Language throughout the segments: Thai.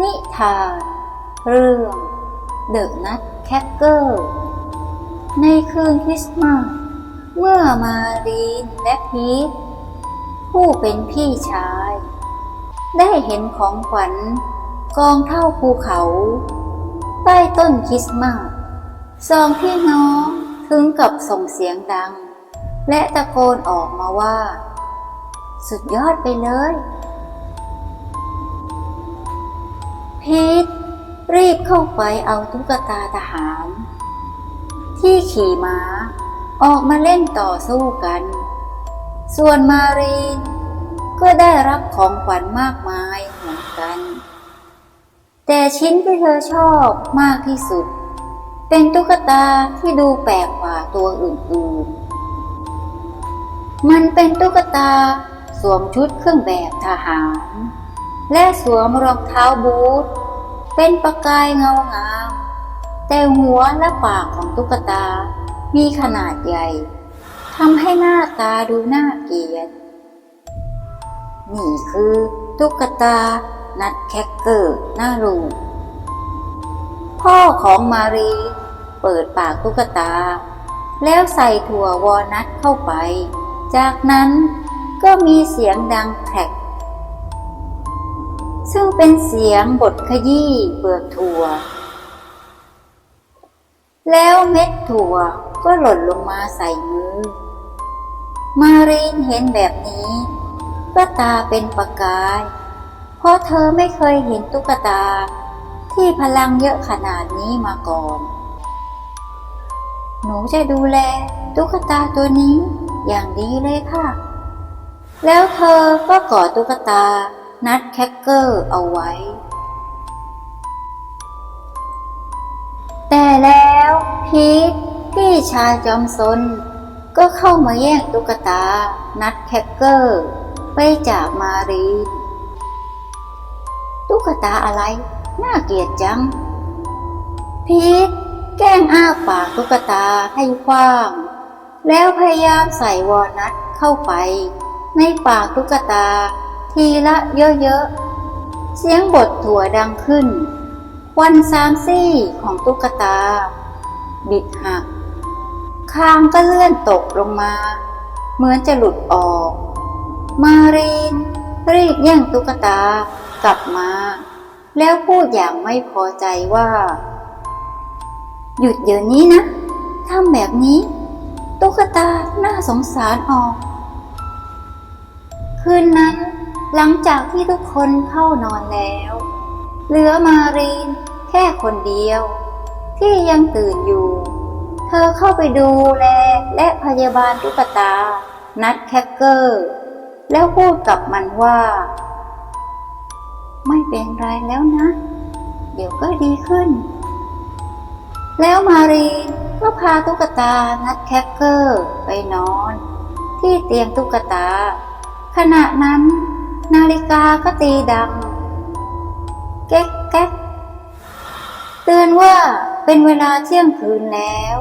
นิทานเรื่องเดอะนัทแคคเกอร์ ในคืนคริสต์มาสเมื่อมารีนและพีทผู้เป็นพี่ชาย ได้เห็นของขวัญกองเท่าภูเขา ใต้ต้นคริสต์มาสสองพี่น้องถึงกับส่งเสียงดัง และตะโกนออกมาว่า สุดยอดไปเลย พีทรีบเข้าไปเอาตุ๊กตาทหาร ที่ขี่ม้า ออกมาเล่นต่อสู้กัน ส่วนมารีน ก็ได้รับของขวัญมากมายเหมือนกัน แต่ชิ้นที่เธอชอบมากที่สุด เป็นตุ๊กตาที่ดูแปลกกว่าตัวอื่นๆ มันเป็นตุ๊กตาสวมชุดเครื่องแบบทหาร และสวมรองเท้าบูท เป็นประกายเงางาม แต่หัวและปากของตุ๊กตา มีขนาดใหญ่ทำให้หน้าตาดูน่าเกลียด นี่คือตุ๊กตานัดแคคเกอร์หน้ารูพ่อของมารี เปิดปากตุ๊กตา แล้วใส่ถั่ววอลนัทเข้าไป จากนั้นก็มีเสียงดังแครก ซึ่งเป็นเสียงบทขยี้เปลือกถั่ว แล้วเม็ดถั่วก็หล่นลงมาใส่มือ มารีนเห็นแบบนี้ก็ตาเป็นประกาย เพราะเธอไม่เคยเห็นตุ๊กตา ที่พลังเยอะขนาดนี้มาก่อน หนูจะดูแลตุ๊กตาตัวนี้อย่างดีเลยค่ะ แล้วเธอก็กอดตุ๊กตา นัดแคคเกอร์เอาไว้ แต่แล้วพีทพี่ชายจอมซนก็เข้ามาแย่งตุ๊กตา นัดแคคเกอร์ไปจากมารีนตุ๊กตาอะไร น่าเกลียดจัง พีทแกล้งอ้าปากตุ๊กตาให้กว้าง แล้วพยายามใส่วอลนัทเข้าไป ในปากตุ๊กตา ทีละเยอะๆ เสียงบทถั่วดังขึ้น ควันสามซี่ของตุ๊กตา บิดหัก คางก็เลื่อนตกลงมา เหมือนจะหลุดออก มารีน รีบแย่งตุ๊กตากลับมาแล้วพูดอย่างไม่พอใจว่า หยุดเดี๋ยวนี้นะทำแบบนี้ตุ๊กตาน่าสงสารออก คืนนั้น หลังจากที่ทุกคนเข้านอนแล้ว เหลือมารีนแค่คนเดียว ที่ยังตื่นอยู่ เธอเข้าไปดูแลและพยาบาลตุ๊กตา นัดแคคเกอร์ แล้วพูดกับมันว่า ไม่เป็นไรแล้วนะ เดี๋ยวก็ดีขึ้น แล้วมารีนก็พาตุ๊กตานัดแคคเกอร์ไปนอน ที่เตียงตุ๊กตา ขณะนั้น นาฬิกาก็ตีดัง แก๊กแก๊กเตือนว่าเป็นเวลาเที่ยงคืนแล้ว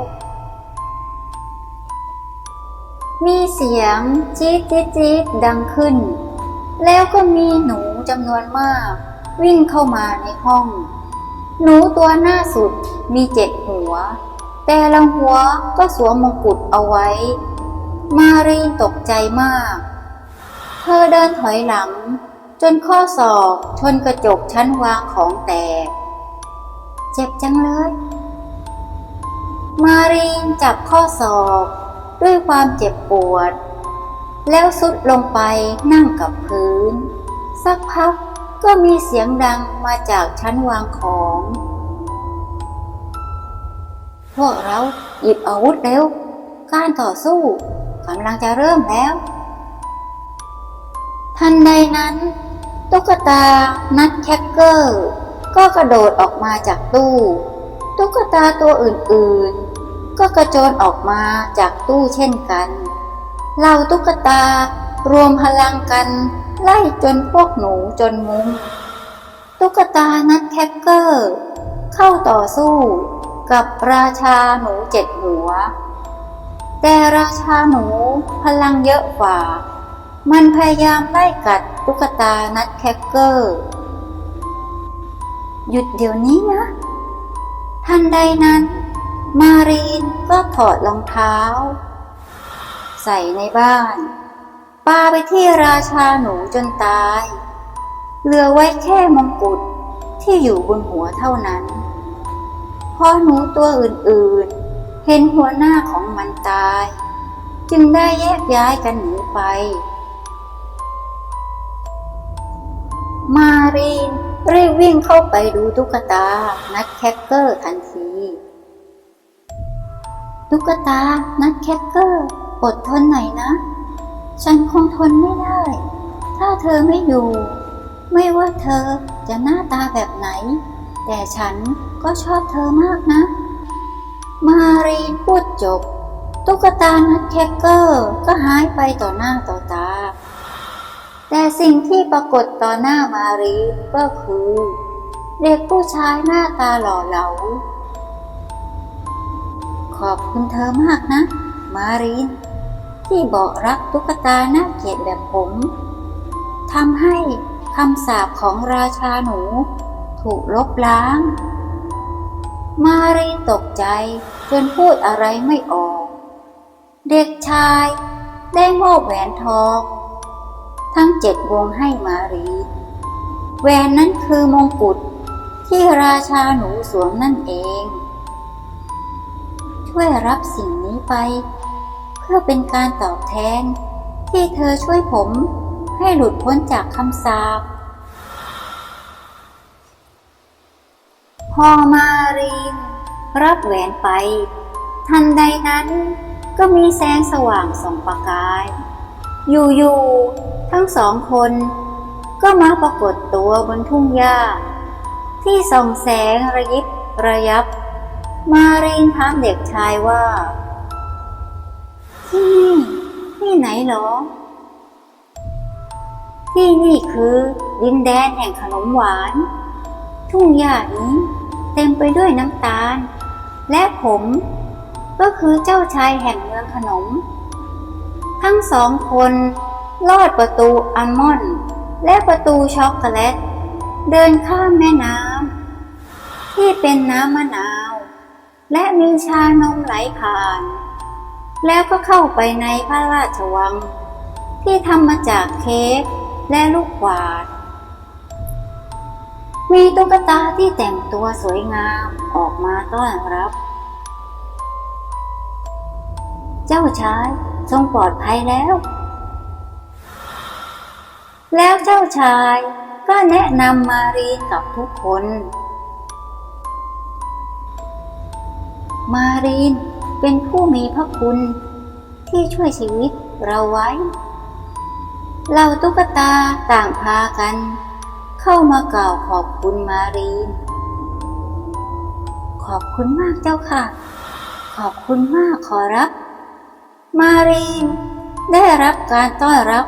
มีเสียงจี๊ดจี๊ดจี๊ดดังขึ้น แล้วก็มีหนูจำนวนมาก วิ่งเข้ามาในห้อง หนูตัวหน้าสุดมีเจ็ดหัว แต่ละหัวก็สวมมงกุฎเอาไว้ มารีนตกใจมาก ธอเดินถอยหลัง จนข้อศอกชนกระจกชั้นวางของแตก เจ็บจังเลย มารีนจับข้อศอกด้วยความเจ็บปวด แล้วสุดลงไปนั่งกับพื้น สักพักก็มีเสียงดังมาจากชั้นวางของ พวกเราหยิบอาวุธเร็ว การต่อสู้กำลังจะเริ่มแล้ว ทันใดนั้น ตุ๊กตานัดแคคเกอร์ ก็กระโดดออกมาจากตู้ ตุ๊กตาตัวอื่นๆ ก็กระโจนออกมาจากตู้เช่นกันเหล่าตุ๊กตารวมพลังกันไล่จนพวกหนูจนมุมตุ๊กตานัดแคคเกอร์ เข้าต่อสู้กับราชาหนูเจ็ดหัว แต่ราชาหนูพลังเยอะกว่า มันพยายามไล่กัดตุ๊กตานัดแคคเกอร์ หยุดเดี๋ยวนี้นะ ทันใดนั้น มารีนก็ถอดรองเท้า ใส่ในบ้าน ปาไปที่ราชาหนูจนตาย เหลือไว้แค่มงกุฎที่อยู่บนหัวเท่านั้น พอหนูตัวอื่นๆ เห็นหัวหน้าของมันตาย จึงได้แยกย้ายกันหนีไป มารีนรีบวิ่งเข้าไปดูตุ๊กตา นัดแคคเกอร์ทันที ตุ๊กตา นัดแคคเกอร์ อดทนหน่อยนะ ฉันคงทนไม่ได้ ถ้าเธอไม่อยู่ ไม่ว่าเธอจะหน้าตาแบบไหน แต่ฉันก็ชอบเธอมากนะ มารีนพูดจบ ตุ๊กตา นัดแคคเกอร์ ก็หายไปต่อหน้าต่อ แต่สิ่งที่ปรากฏต่อหน้ามารีก็คือ เด็กผู้ชายหน้าตาหล่อเหลา ขอบคุณเธอมากนะ มารีน ที่บอกรักตุ๊กตาหน้าเกลียดแบบผมทำให้คำสาปของราชาหนู ถูกลบล้าง มารีตกใจจนพูดอะไรไม่ออก เด็กชายได้มอบแหวนทอง ทั้งเจ็ดวงให้มารีนแหวนนั้นคือมงกุฎที่ราชาหนูสวมนั่นเอง ช่วยรับสิ่งนี้ไป เพื่อเป็นการตอบแทน ที่เธอช่วยผมให้หลุดพ้นจากคำสาปพอมารีนรับแหวนไป ทันใดนั้นก็มีแสงสว่างส่องประกาย อยู่ๆ ทั้งสองคน ก็มาปรากฏตัวบนทุ่งหญ้า ที่ส่องแสงระยิบระยับ มารีนถามเด็กชายว่า ที่นี่ที่ไหนหรอ ที่นี่คือดินแดนแห่งขนมหวาน ทุ่งหญ้านี้เต็มไปด้วยน้ำตาล และผมก็คือเจ้าชายแห่งเมืองขนม ทั้งสองคน ลอดประตูอัลมอนด์และประตูช็อกโกแลต เดินข้ามแม่น้ำที่เป็นน้ำมะนาว และมีชานมไหลผ่าน แล้วก็เข้าไปในพระราชวัง ที่ทำมาจากเค้กและลูกกวาด มีตุ๊กตาที่แต่งตัวสวยงามออกมาต้อนรับ เจ้าชายทรงปลอดภัยแล้ว แล้วเจ้าชายก็แนะนำมารีกับทุกคน มารีนเป็นผู้มีพระคุณที่ช่วยชีวิตเราไว้ เราตุ๊กตาต่างพากัน เข้ามากล่าวขอบคุณมารีน ขอบคุณมากเจ้าค่ะ ขอบคุณมากขอรับ มารีนได้รับการต้อนรับ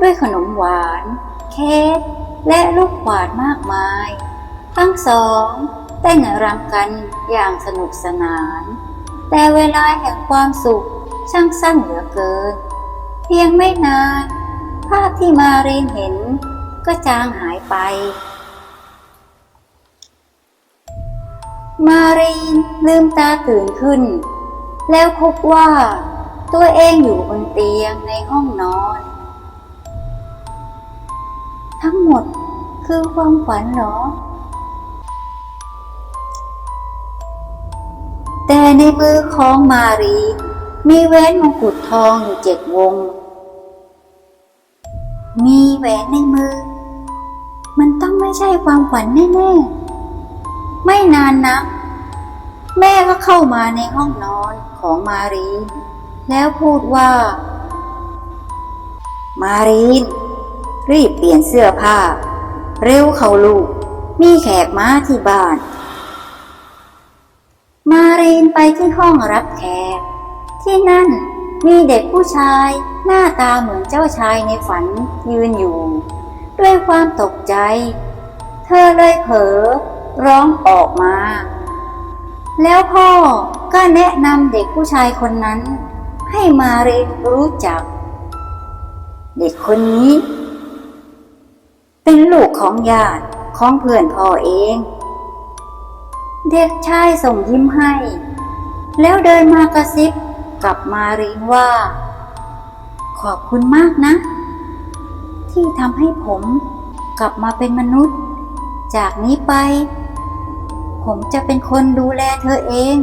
ด้วยขนมหวาน เค้กและลูกกวาดมากมาย ทั้งสองเต้นรำกันอย่างสนุกสนาน แต่เวลาแห่งความสุขช่างสั้นเหลือเกิน เพียงไม่นาน ภาพที่มารีนเห็นก็จางหายไป มารีนลืมตาตื่นขึ้น แล้วพบว่าตัวเองอยู่บนเตียงในห้องนอน มด คือความฝันเหรอ แต่ในมือของมารี มีแหวนมงกุฎทองอยู่เจ็ดวง มีแหวนในมือ มันต้องไม่ใช่ความฝันแน่ๆ ไม่นานนะแม่ก็เข้ามาในห้องนอนของมารีนแล้วพูดว่า มารีน รีบเปลี่ยนเสื้อผ้า เร็วเขาลูก มีแขกมาที่บ้าน มาเรนไปที่ห้องรับแขก ที่นั่นมีเด็กผู้ชายหน้าตาเหมือนเจ้าชายในฝันยืนอยู่ ด้วยความตกใจ เธอเลยเผลอร้องออกมา แล้วพ่อก็แนะนำเด็กผู้ชายคนนั้น ให้มาเรนรู้จัก เด็กคนนี้ เป็นลูกของญาติของเพื่อนพ่อเอง เด็กชายส่งยิ้มให้ แล้วเดินมากระซิบกับมารีนว่า ขอบคุณมากนะ ที่ทำให้ผมกลับมาเป็นมนุษย์ จากนี้ไป ผมจะเป็นคนดูแลเธอเอง